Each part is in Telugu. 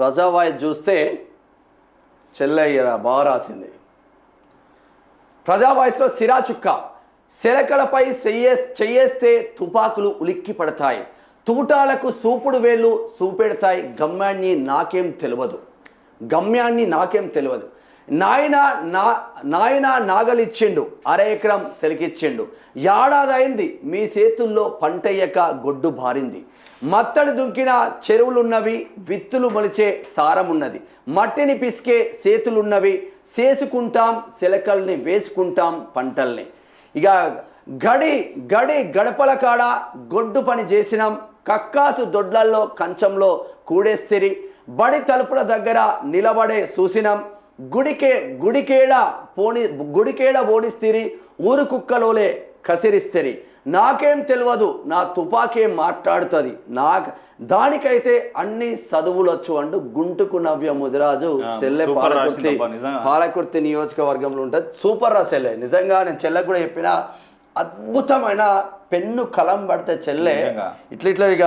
ప్రజావాయి చూస్తే చెల్లయ్య బాగా రాసింది ప్రజావాయిస్లో సిరా చుక్క. శిలకలపై చెయ్యే చెయ్యేస్తే తుపాకులు ఉలిక్కి పడతాయి. తూటాలకు సూపుడు వేళ్ళు చూపెడతాయి గమ్యాన్ని నాకేం తెలియదు గమ్యాన్ని నాకేం తెలియదు నాయన నా నాయన నాగలిచ్చిండు అర ఎకరం సెలికిచ్చిండు. ఏడాదైంది మీ చేతుల్లో పంటయ్యక గొడ్డు బారింది. మత్తడి దుంకిన చెరువులున్నవి విత్తులు మొలిచే సారం ఉన్నది మట్టిని పిసికే చేతులున్నవి చేసుకుంటాం శిలకల్ని వేసుకుంటాం పంటల్ని. ఇక గడి గడి గడపల కాడ గొడ్డు పని చేసినాం కక్కాసు దొడ్లల్లో కంచంలో కూడేస్తిరి బడి తలుపుల దగ్గర నిలబడే చూసినాం. గుడికే గుడికేడ పోని గుడికేడ ఓడిస్తిరి ఊరు కుక్కలోలే కసిరిస్తిరి నాకేం తెలియదు నా తుపాకేం మాట్లాడుతుంది నాకు దానికైతే అన్ని చదువులొచ్చు అంటూ గుంటుకు నవ్య ముదిరాజు సూపర్ పాలకుర్తి. పాలకుర్తి నియోజకవర్గంలో ఉంటుంది సూపర్ రా చెల్లె నిజంగా నేను చెల్లెకు కూడా చెప్పిన అద్భుతమైన పెన్ను కలం పడితే చెల్లె. ఇట్లా ఇట్లా ఇక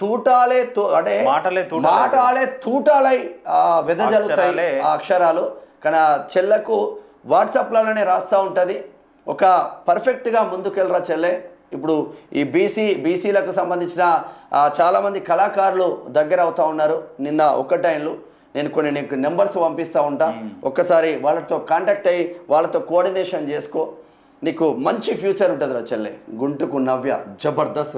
తూటాలే తూ- అంటే మాటలే తూటాలే. మాటాలే తూటాలై ఆ, వెదజల్లుతాయి. ఆ అక్షరాలు. కానీ ఆ చెల్లెకు వాట్సాప్లలోనే రాస్తూ ఉంటుంది. ఒక పర్ఫెక్ట్గా ముందుకెళ్ళరా చెల్లె. ఇప్పుడు ఈ బీసీ బీసీలకు సంబంధించిన ఆ, చాలామంది కళాకారులు దగ్గర అవుతా ఉన్నారు. నిన్న ఒక్క టైంలో నేను కొన్ని నీకు నెంబర్స్ పంపిస్తూ ఉంటా. ఒక్కసారి వాళ్ళతో కాంటాక్ట్ అయ్యి వాళ్ళతో కోఆర్డినేషన్ చేసుకో. నీకు మంచి ఫ్యూచర్ ఉంటుంది రా చెల్లె. గుంటుకు నవ్య జబర్దస్త్.